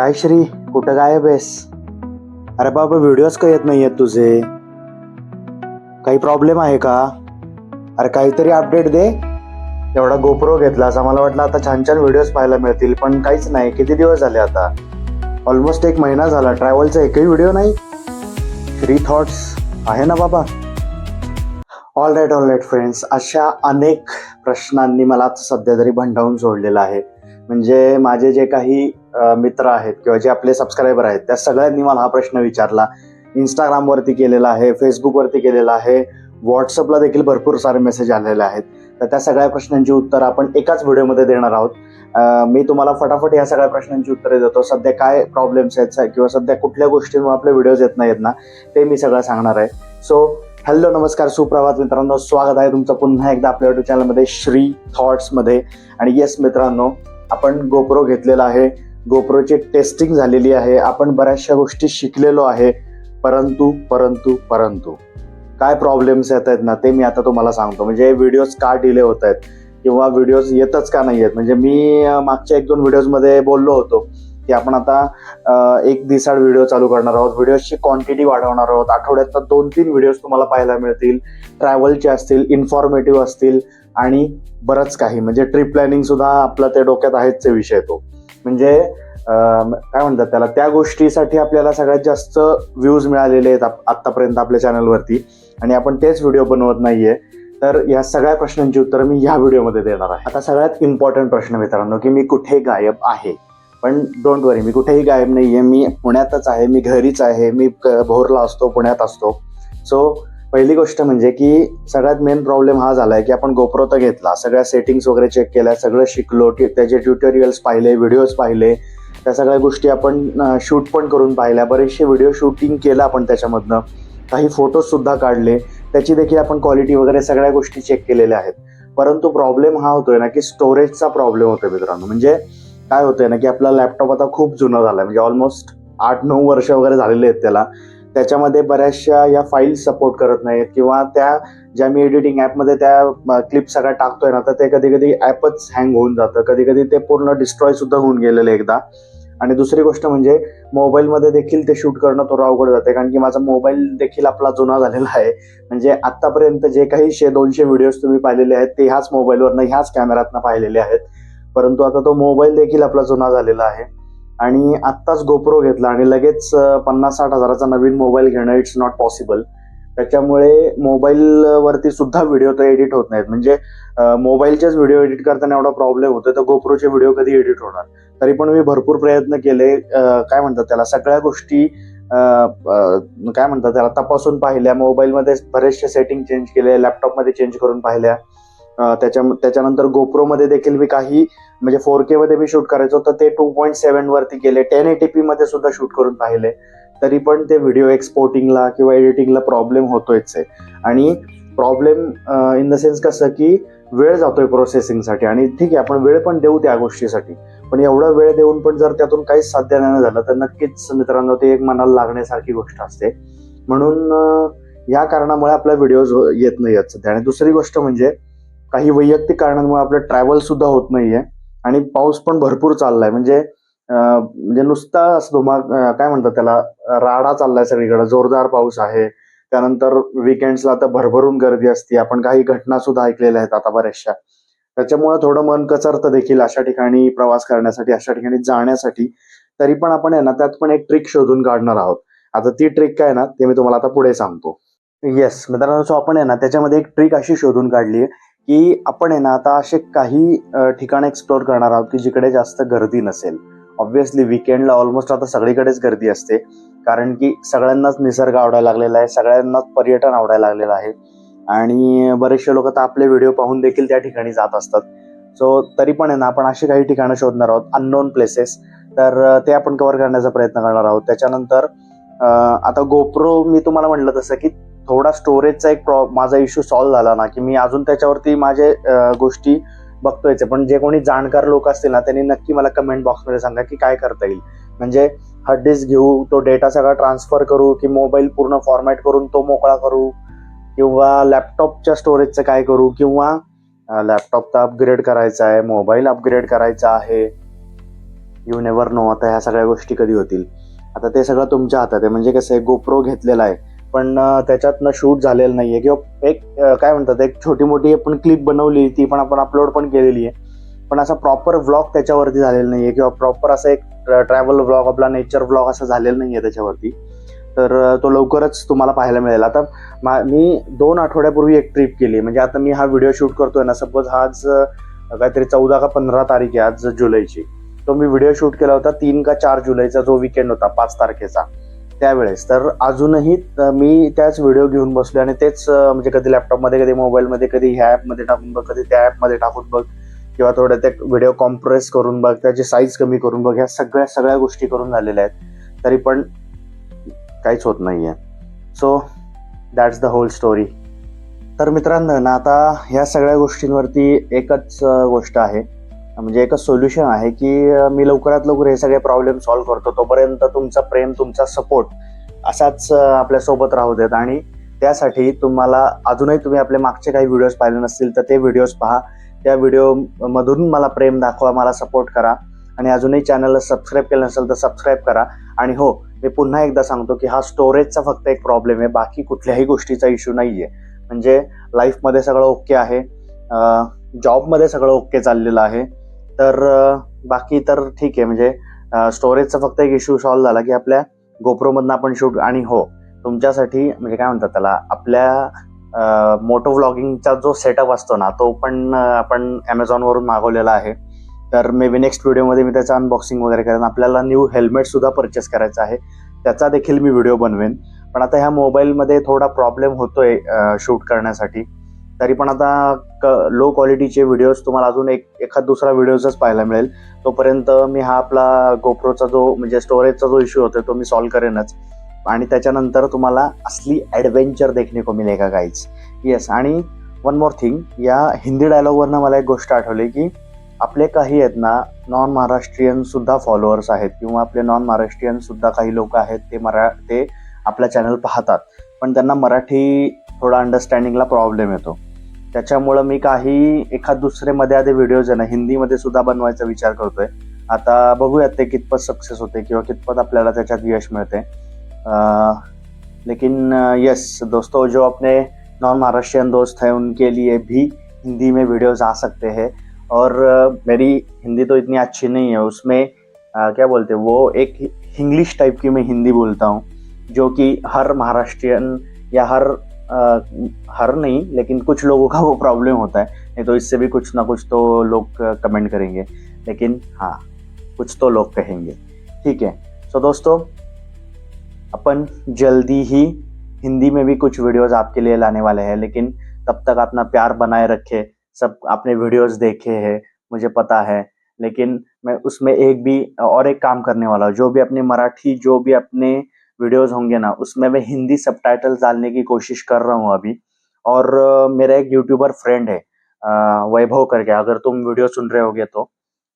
काय श्री? कुठं गायब आहेस? अरे बाबा व्हिडिओज का येत नाही आहेत तुझे? काही प्रॉब्लेम आहे का? अरे काहीतरी अपडेट दे. एवढा गोप्रो घेतलास आम्हाला वाटलं आता छान छान व्हिडिओज पाहायला मिळतील पण काहीच नाही. किती दिवस झाले आता? ऑलमोस्ट एक महिना झाला. ट्रॅव्हलचा एकही व्हिडिओ नाही? थ्री थॉट्स आहे ना बाबा? All right all right friends अशा अनेक प्रश्नांनी मला आता सध्या तरी भंडावून सोडलेलं आहे. म्हणजे माझे जे काही मित्र आहेत किंवा जे आपले सबस्क्रायबर आहेत त्या सगळ्यांनी मला हा प्रश्न विचारला. इंस्टाग्रामवरती केलेला आहे फेसबुकवरती केलेला आहे व्हॉट्सअपला देखील भरपूर सारे मेसेज आलेले आहेत. तर त्या सगळ्या प्रश्नांची उत्तर आपण एकाच व्हिडिओमध्ये देणार आहोत. मी तुम्हाला फटाफट या सगळ्या प्रश्नांची उत्तरे देतो. सध्या काय प्रॉब्लेम्स आहेत किंवा सध्या कुठल्या गोष्टींमुळे आपले व्हिडिओज येत नाहीत ना ते मी सगळं सांगणार आहे. सो हॅलो नमस्कार सुप्रभात मित्रांनो. स्वागत आहे तुमचं पुन्हा एकदा आपल्या युट्यूब चॅनलमध्ये श्री थॉट्समध्ये आणि येस मित्रांनो आपण गोप्रो घेतलेला आहे. गोप्रोची टेस्टिंग झालेली आहे. आपण बऱ्याचशा गोष्टी शिकलेलो आहे. परंतु परंतु परंतु. काय प्रॉब्लेम्स येत आहेत ना ते मी आता तुम्हाला सांगतो. म्हणजे व्हिडिओज का डिले होत आहेत? किंवा व्हिडिओज येतच का नाही आहेत म्हणजे मी मागच्या एक दोन व्हिडिओजमध्ये बोललो होतो. की आपण आता एक दिसाड व्हिडिओ चालू करणार आहोत. व्हिडिओजची क्वांटिटी वाढवणार आहोत. आठवड्यात दोन तीन व्हिडिओज तुम्हाला पाहायला मिळतील. ट्रॅव्हलचे असतील इन्फॉर्मेटिव्ह असतील आणि बरंच काही. म्हणजे ट्रिप प्लॅनिंग सुद्धा आपला ते डोक्यात आहेच विषय तो. म्हणजे काय म्हणतात त्याला? त्या गोष्टीसाठी आपल्याला सगळ्यात जास्त व्ह्यूज मिळालेले आहेत आत्तापर्यंत आतापर्यंत आपल्या चॅनलवरती आणि आपण तेच व्हिडिओ बनवत नाहीये. तर या सगळ्या प्रश्नांची उत्तरं मी या व्हिडिओमध्ये देणार आहे. आता सगळ्यात इम्पॉर्टंट प्रश्न मित्रांनो की मी कुठे गायब आहे? पण डोंट वरी मी कुठेही गायब नाही आहे मी पुण्यातच आहे मी घरीच आहे मी क- भोरला असतो पुण्यात असतो. सो पहिली गोष्ट म्हणजे की सगळ्यात मेन प्रॉब्लेम हा झाला आहे की आपण गोप्रो तर घेतला. सगळ्या सेटिंग्स वगैरे चेक केल्या सगळं शिकलो त्याचे ट्युटोरियल्स पाहिले व्हिडिओज पाहिले. त्या सगळ्या गोष्टी आपण शूट पण करून पाहिल्या. बरेचसे व्हिडिओ शूटिंग केलं आपण त्याच्यामधनं. काही फोटोजसुद्धा काढले. त्याची देखील आपण क्वालिटी वगैरे सगळ्या गोष्टी चेक केलेल्या आहेत. परंतु प्रॉब्लेम हा होतोय ना की स्टोरेजचा प्रॉब्लेम होतोय मित्रांनो. म्हणजे काय होतंय ना की आपला लॅपटॉप आता खूप जुना झालाय. म्हणजे ऑलमोस्ट आठ नऊ वर्ष वगैरे झालेले आहेत त्याला. त्याच्यामध्ये बऱ्याचशा या फाईल्स सपोर्ट करत नाहीत किंवा त्या ज्या मी एडिटिंग ॲपमध्ये त्या क्लिप सगळ्या टाकतोय ना तर ते कधी कधी ॲपच हँग होऊन जातं. कधी कधी ते पूर्ण डिस्ट्रॉय सुद्धा होऊन गेलेलं एकदा. आणि दुसरी गोष्ट म्हणजे मोबाईलमध्ये देखील ते शूट करणं थोडं अवघड जाते कारण की माझा मोबाईल देखील आपला जुना झालेला आहे. म्हणजे आतापर्यंत जे काही शे दोनशे व्हिडिओज तुम्ही पाहिलेले आहेत ते ह्याच मोबाईलवरनं ह्याच कॅमेऱ्यातनं पाहिलेले आहेत. परंतु आता तो मोबाईल देखील आपला जुना झालेला आहे. आणि आत्ताच गोप्रो घेतला आणि लगेच पन्नास साठ हजाराचा नवीन मोबाईल घेणं इट्स नॉट पॉसिबल त्याच्यामुळे मोबाईलवरती सुद्धा व्हिडिओ तर एडिट होत नाहीत. म्हणजे मोबाईलचेच व्हिडिओ एडिट करताना एवढा प्रॉब्लेम होतो तर गोप्रोचे व्हिडिओ कधी एडिट होणार? तरी पण मी भरपूर प्रयत्न केले. काय म्हणतात त्याला सगळ्या गोष्टी काय म्हणतात त्याला तपासून पाहिल्या. मोबाईलमध्ये बरेचसे सेटिंग चेंज केले लॅपटॉपमध्ये चेंज करून पाहिल्या. त्याच्या त्याच्यानंतर गोप्रोमध्ये देखील मी काही म्हणजे फोर के मध्ये मी शूट करायचो तर ते टू पॉईंट सेव्हन वरती केले टेन एटीपी मध्ये सुद्धा शूट करून पाहिले. तरी पण ते व्हिडिओ एक्सपोर्टिंगला किंवा एडिटिंगला प्रॉब्लेम होतोयच आहे. आणि प्रॉब्लेम इन द सेन्स कसं की वेळ जातोय प्रोसेसिंगसाठी आणि ठीक आहे आपण वेळ पण देऊ त्या गोष्टीसाठी. पण एवढा वेळ देऊन पण जर त्यातून काहीच साध्य नाही झालं तर नक्कीच मित्रांनो ते एक मनाला लागण्यासारखी गोष्ट असते. म्हणून या कारणामुळे आपला व्हिडिओ येत नाही आहेत सध्या. आणि दुसरी गोष्ट म्हणजे काही वैयक्तिक कारणांमुळे आपलं ट्रॅव्हल सुद्धा होत नाहीये. आणि पाऊस पण भरपूर चाललाय. म्हणजे म्हणजे नुसता असं धुमा काय म्हणतात त्याला राडा चाललाय सगळीकडे. जोरदार पाऊस आहे. त्यानंतर विकेंड्सला आता भरभरून गर्दी असते. आपण काही घटना सुद्धा ऐकलेल्या आहेत आता बऱ्याचशा. त्याच्यामुळे थोडं मन कचरतं देखील अशा ठिकाणी प्रवास करण्यासाठी अशा ठिकाणी जाण्यासाठी. तरी पण आपण आहे ना त्यात पण एक ट्रिक शोधून काढणार आहोत. आता ती ट्रिक काय ना ते मी तुम्हाला आता पुढे सांगतो. येस मित्रांनो सो आपण आहे ना त्याच्यामध्ये एक ट्रिक अशी शोधून काढली आहे की आपण आहे ना आता असे काही ठिकाणं ठिकाण एक्सप्लोर करणार आहोत की जिकडे जास्त गर्दी नसेल. ऑब्व्हियसली विकेंडला ऑलमोस्ट आता सगळीकडेच गर्दी असते. कारण की सगळ्यांनाच निसर्ग आवडायला लागलेला आहे सगळ्यांनाच पर्यटन आवडायला लागलेलं आहे. आणि बरेचसे लोक तर आपले व्हिडिओ पाहून देखील त्या ठिकाणी जात असतात. सो तरी पण आहे ना आपण अशी काही ठिकाणं शोधणार आहोत अननोन प्लेसेस तर ते आपण कव्हर करण्याचा प्रयत्न करणार आहोत. त्याच्यानंतर आता गोप्रो मी तुम्हाला म्हटलं तसं की थोडा स्टोरेजचा एक प्रॉ माझा इश्यू सॉल्व्ह झाला ना की मी अजून त्याच्यावरती माझे गोष्टी बघतोयच पण जे कोणी जाणकार लोक असतील ना त्यांनी नक्की मला कमेंट बॉक्समध्ये सांगा की काय करता येईल. म्हणजे हार्ड डिस्क घेऊ तो डेटा सगळा ट्रान्सफर करू की मोबाईल पूर्ण फॉर्मॅट करून तो मोकळा करू किंवा लॅपटॉपच्या स्टोरेजचं काय करू किंवा लॅपटॉपचा अपग्रेड करायचा आहे मोबाईल अपग्रेड करायचा आहे. यू नेवर नो आता ह्या सगळ्या गोष्टी कधी होतील? आता ते सगळं तुमच्या हातात आहे. म्हणजे कसं आहे गोप्रो घेतलेला आहे. पण त्याच्यातनं शूट झालेलं नाही आहे किंवा एक काय म्हणतात एक छोटी मोठी आपण क्लिप बनवली ती पण आपण अपलोड पण केलेली आहे. पण असा प्रॉपर व्लॉग त्याच्यावरती झालेला नाही आहे किंवा प्रॉपर असं एक ट्रॅव्हल व्लॉग आपला नेचर व्लॉग असं झालेलं नाही आहे त्याच्यावरती. तर तो लवकरच तुम्हाला पाहायला मिळेल. आता मा- मी दोन आठवड्यापूर्वी एक ट्रिप केली म्हणजे आता मी हा व्हिडिओ शूट करतोय ना सपोज आज काहीतरी चौदा का पंधरा तारीख आहे आज जुलैची. तो मी व्हिडिओ शूट केला होता तीन का चार जुलैचा जो विकेंड होता पाच तारखेचा. त्यावेळेस. तर अजूनही मी त्याच व्हिडिओ घेऊन बसलो आणि तेच म्हणजे कधी लॅपटॉपमध्ये कधी मोबाईलमध्ये कधी ह्या ॲपमध्ये टाकून बघ कधी त्या ॲपमध्ये टाकून बघ किंवा थोड्या त्या व्हिडिओ कॉम्प्रेस करून बघ त्याची साईज कमी करून बघ ह्या सगळ्या सगळ्या गोष्टी करून झालेल्या आहेत. तरी पण काहीच होत नाही आहे so that's the whole story तर मित्रांनो ना आता ह्या सगळ्या गोष्टींवरती एकच गोष्ट आहे. म्हणजे एक सोल्युशन आहे की मी लवकरात लवकर हे सगळे प्रॉब्लेम सॉल्व्ह करतो. तोपर्यंत तुमचा प्रेम तुमचा सपोर्ट असाच आपल्यासोबत राहू देत. आणि त्यासाठी तुम्हाला अजूनही तुम्ही आपले मागचे काही व्हिडिओज पाहिले नसतील तर ते व्हिडिओज पहा. त्या व्हिडिओ मधून मला प्रेम दाखवा मला सपोर्ट करा. आणि अजूनही चॅनलला सबस्क्राईब केलं नसेल तर सबस्क्राईब करा. आणि हो मी पुन्हा एकदा सांगतो की हा स्टोरेजचा फक्त एक प्रॉब्लेम आहे. बाकी कुठल्याही गोष्टीचा इश्यू नाही म्हणजे आहे म्हणजे लाईफमध्ये सगळं ओके आहे. जॉबमध्ये सगळं ओके चाललेलं आहे. तर बाकी तर ठीक आहे. म्हणजे स्टोरेजचा फक्त एक इश्यू सॉल्व्ह झाला की आपल्या गोप्रोमधनं आपण शूट आणि हो तुमच्यासाठी म्हणजे काय म्हणतात त्याला आपल्या मोटो व्लॉगिंगचा जो सेटअप असतो ना तो पण आपण ॲमेझॉनवरून मागवलेला आहे. तर मे बी नेक्स्ट व्हिडिओमध्ये मी त्याचं अनबॉक्सिंग वगैरे करेन. आपल्याला न्यू हेल्मेटसुद्धा परचेस करायचं आहे. त्याचा देखील मी व्हिडिओ बनवेन. पण आता ह्या मोबाईलमध्ये थोडा प्रॉब्लेम होतोय शूट करण्यासाठी. तरी पण आता लो क्वालिटीचे व्हिडिओज तुम्हाला अजून एक एखाद दुसरा व्हिडिओजच पाहायला मिळेल. तोपर्यंत मी हा आपला गोप्रोचा जो म्हणजे स्टोरेजचा जो इश्यू होतो तो मी सॉल्व्ह करेनच. आणि त्याच्यानंतर तुम्हाला असली ॲडव्हेंचर देखणे को मिलेगा गाईज येस आणि वन मोर थिंग या हिंदी डायलॉगवरनं मला एक गोष्ट आठवली की आपले काही आहेत ना नॉन महाराष्ट्रीयन सुद्धा फॉलोअर्स आहेत किंवा आपले नॉन महाराष्ट्रीयन सुद्धा काही लोक आहेत ते मरा ते आपल्या चॅनल पाहतात. पण त्यांना मराठी थोडा अंडरस्टँडिंगला प्रॉब्लेम येतो. त्याच्यामुळं मी काही एखाद दुसरे मध्ये आधी व्हिडिओज आहे ना हिंदीमध्ये सुद्धा बनवायचा विचार करतोय. आता बघूयात ते कितपत सक्सेस होते किंवा कितपत आपल्याला त्याच्यात यश मिळते. लेकिन यस दोस्तों जो अपने नॉन महाराष्ट्रियन दोस्त हैं उनके लिए भी हिंदी में वीडियोज आ सकते हैं। और मेरी हिंदी तो इतनी अच्छी नहीं है उसमें आ, क्या बोलते हैं वो एक इंग्लिश टाइप की मैं हिंदी बोलता हूँ जो कि हर महाराष्ट्रियन या हर अ, हर नहीं लेकिन कुछ लोगों का वो प्रॉब्लम होता है। नहीं तो इससे भी कुछ ना कुछ तो लोग कमेंट करेंगे। लेकिन हाँ कुछ तो लोग कहेंगे। ठीक है। सो दोस्तों अपन जल्दी ही हिंदी में भी कुछ वीडियोस आपके लिए लाने वाले हैं लेकिन तब तक अपना प्यार बनाए रखे। सब आपने वीडियोस देखे हैं मुझे पता है। लेकिन मैं उसमें एक भी और एक काम करने वाला हूँ। जो भी अपने मराठी जो भी अपने वीडियोस होंगे ना, उसमें मैं हिंदी सबटाइटल्स डालने की कोशिश कर रहा हूँ अभी। और मेरा एक यूट्यूबर फ्रेंड है वैभव करके, अगर तुम वीडियो सुन रहे होगे तो।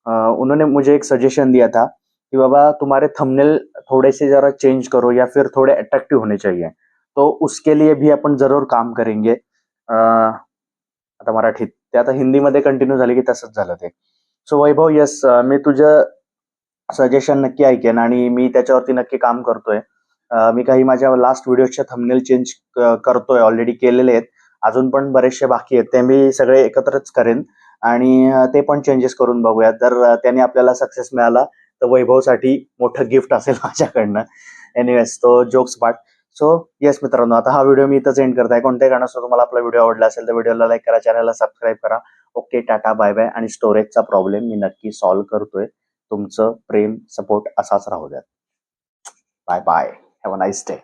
उन्होंने मुझे एक सजेशन दिया था कि, बाबा, तुम्हारे थंबनेल थोड़े से जरा चेंज करो या फिर थोड़े अट्रैक्टिव होने चाहिए। तो उसके लिए भी आपण ज़रूर काम करेंगे। आता मराठीत ते आता हिंदीमध्ये कंटिन्यू झाले की तसंच झालं ते. सो वैभव यस मी तुझं सजेशन नक्की ऐकेन आणि मी त्याच्यावरती नक्की काम करतोय. मी काही माझ्या लास्ट व्हिडिओचे थंबनेल चेंज करतोय ऑलरेडी केलेले आहेत. अजून पण बरेचसे बाकी आहेत. ते मी सगळे एकत्रच करेन आणि ते पण चेंजेस करून बघूयात. जर त्याने आपल्याला सक्सेस मिळाला तर वैभवसाठी मोठं गिफ्ट असेल माझ्याकडनं. एनिवेज तो जोक्स पार्ट सो येस मित्रांनो आता हा व्हिडिओ मी इथंच एंड करताय. कोणत्याही कारणास्तव तुम्हाला आपला व्हिडिओ आवडला असेल तर व्हिडिओला लाईक करा चॅनलला सबस्क्राईब करा. ओके टाटा बाय बाय आणि स्टोरेजचा प्रॉब्लेम मी नक्की सॉल्व्ह करतोय. तुमचं प्रेम सपोर्ट असाच राहू द्यात. Bye bye Have a nice day.